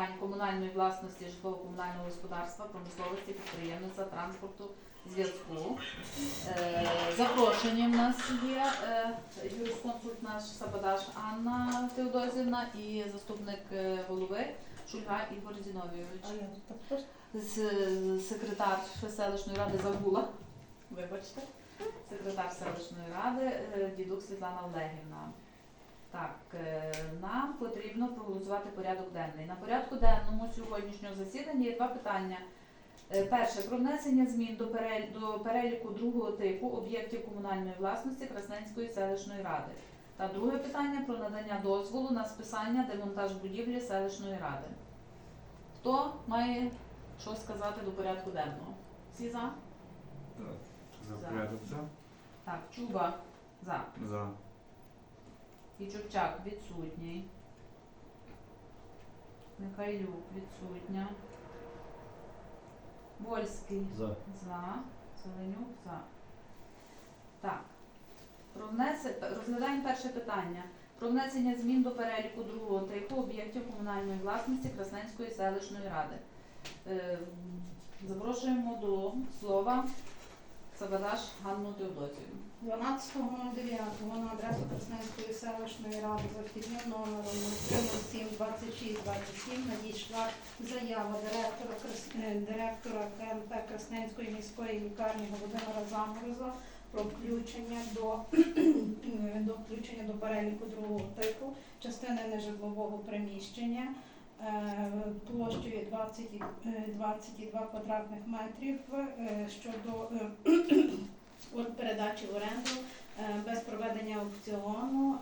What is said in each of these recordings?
питань комунальної власності, житлово-комунального господарства, промисловості, підприємництва, транспорту, зв'язку. Е, Запрошені в нас є е, юрисконсульт наш Сабадаш Анна Теодозівна і заступник е, голови Шульга Ігор Зіновійович. Секретар селищної ради забула. Вибачте. Секретар селищної ради дідук Світлана Олегівна. Так, е, нам потрібно проголосувати порядок денний. На порядку денному сьогоднішнього засідання є два питання. Е, Перше про внесення змін до, переліку другого типу об'єктів комунальної власності Красненської селищної ради. Та друге питання про надання дозволу на списання демонтаж будівлі селищної ради. Хто має що сказати до порядку денного? Всі за? Так. За За. порядок за? Так, Чуба за. За. Ічурчак відсутній. Михайлюк відсутня. Вольський За. за. Зеленюк за. Так. Про внесе... Розглядаємо перше питання. Про внесення змін до переліку другого типу об'єктів комунальної власності Красненської селищної ради. Е, Запрошуємо до слова Савадаш Ганну Теодозівну. 12.09 на адресу Красненської селищної ради за вхідним номером 037 26 27 надійшла заява директора, е, директора КНП Красненської міської лікарні Володимира Замороза про включення до, до включення до переліку другого типу частини нежитлового приміщення. Е, площею 20, і- е, 22 квадратних метрів е, щодо е, передачі в оренду е, без проведення аукціону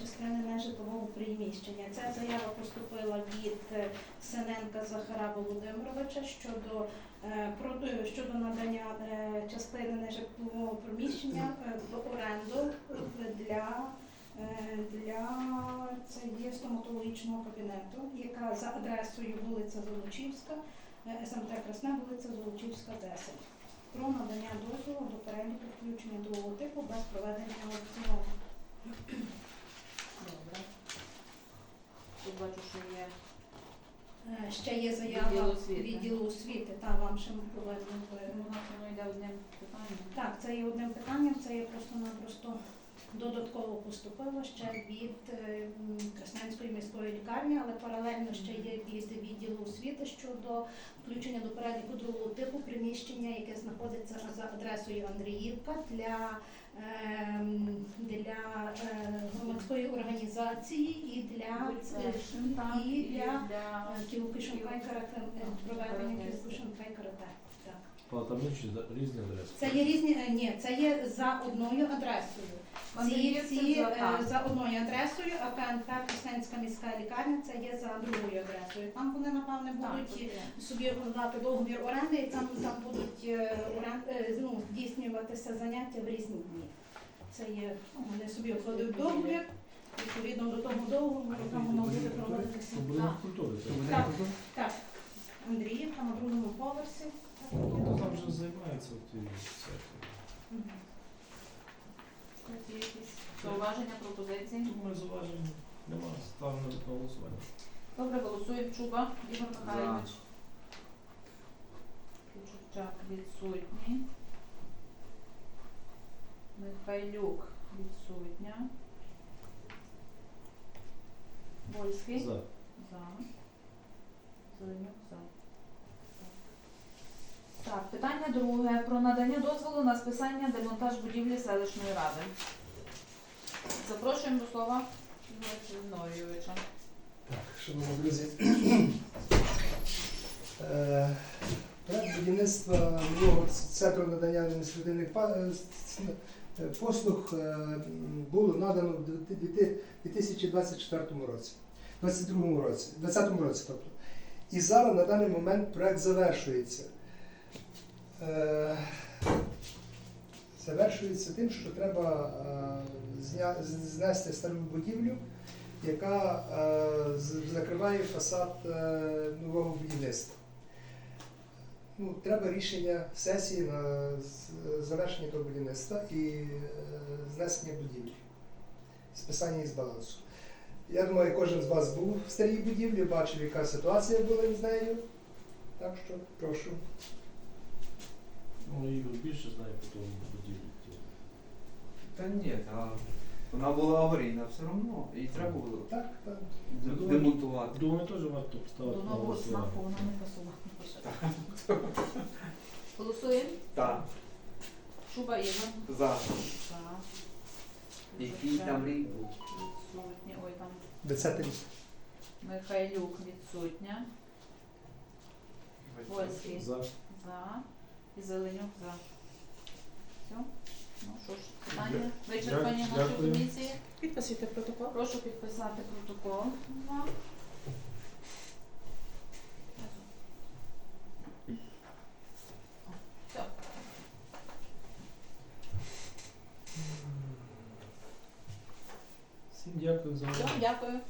частини нежитлового приміщення. Ця заява поступила від Синенка Захара Володимировича щодо, щодо надання частини нежитлового приміщення в оренду для для це є стоматологічного кабінету, яка за адресою вулиця Золочівська, е, СМТ Красна, вулиця Золочівська, 10 про надання дозволу до переліку включення другого типу без проведення аукціону. Добре. Тут бачу, що є Е, Ще є заява Відділу освіти. відділу освіти, та вам ще ми проведемо. Ну. Так, це є одним питанням, це є просто-напросто додатково поступило ще від е, Красненської міської лікарні, але паралельно ще є від відділу освіти щодо включення до переліку другого типу приміщення, яке знаходиться за адресою Андріївка для, ем, для е, громадської організації і для е, і для карате, е, проведення Кілокишенкай карате. Там да- різні адреси. Це є різні, ні, це є за одною адресою. Ці, Андріївці за- е, за одною адресою, а КНП Красненська міська лікарня це є за другою адресою. Там вони, напевне, будуть собі укладати договір оренди, і там, там будуть е, орен- е, ну, здійснюватися заняття в різні дні. Це є, ну, вони собі укладуть договір, відповідно до того договору, там воно буде проводитися. Це будинок культури. Так. Так, Андріївка на другому поверсі. Ну, Там вже займаються Є якісь зауваження, пропозиції? Думаю, зауважень немає. Ставимо на голосування. Добре, голосуємо. Чуба, Ігор Михайлович. Кучурчак відсутній. Михайлюк відсутня. Вольський? За. За. Зеленюк за. Так, питання друге. Про надання дозволу на списання демонтаж будівлі селищної ради. Запрошуємо до слова Ігоря Так, шановні друзі, е, проект будівництва нового центру надання адміністративних е, послуг е, було надано в дві- дві- 2024 році, 2022 році, 2020 році, тобто. І зараз на даний момент проект завершується. Е, Завершується тим, що треба е, знести стару будівлю яка е, закриває фасад нового будівництва. Ну, треба рішення сесії на завершення того будівництва і знесення будівлі, списання із балансу. Я думаю, кожен з вас був в старій будівлі, бачив, яка ситуація була з нею. Так що прошу. Ну, Ігор більше знає по тому будівлі. Та ні, та вона була аварійна все одно. І треба було Так, так. демонтувати. Думаю, теж варто поставити До на нового голосування. смаку вона не пасувала. Голосуємо. Так, Шуба Ігор. за. За. Який там рік був? Відсутні. Ой, там 20 рік. Михайлюк відсутня. Вольський За. за. І Зеленюк за. Все? Ну що ж, питання вичерпані Дя- нашої дякую. комісії. Підписуйте протокол. Прошу підписати протокол. Все. Всім дякую за Все, увагу. дякую.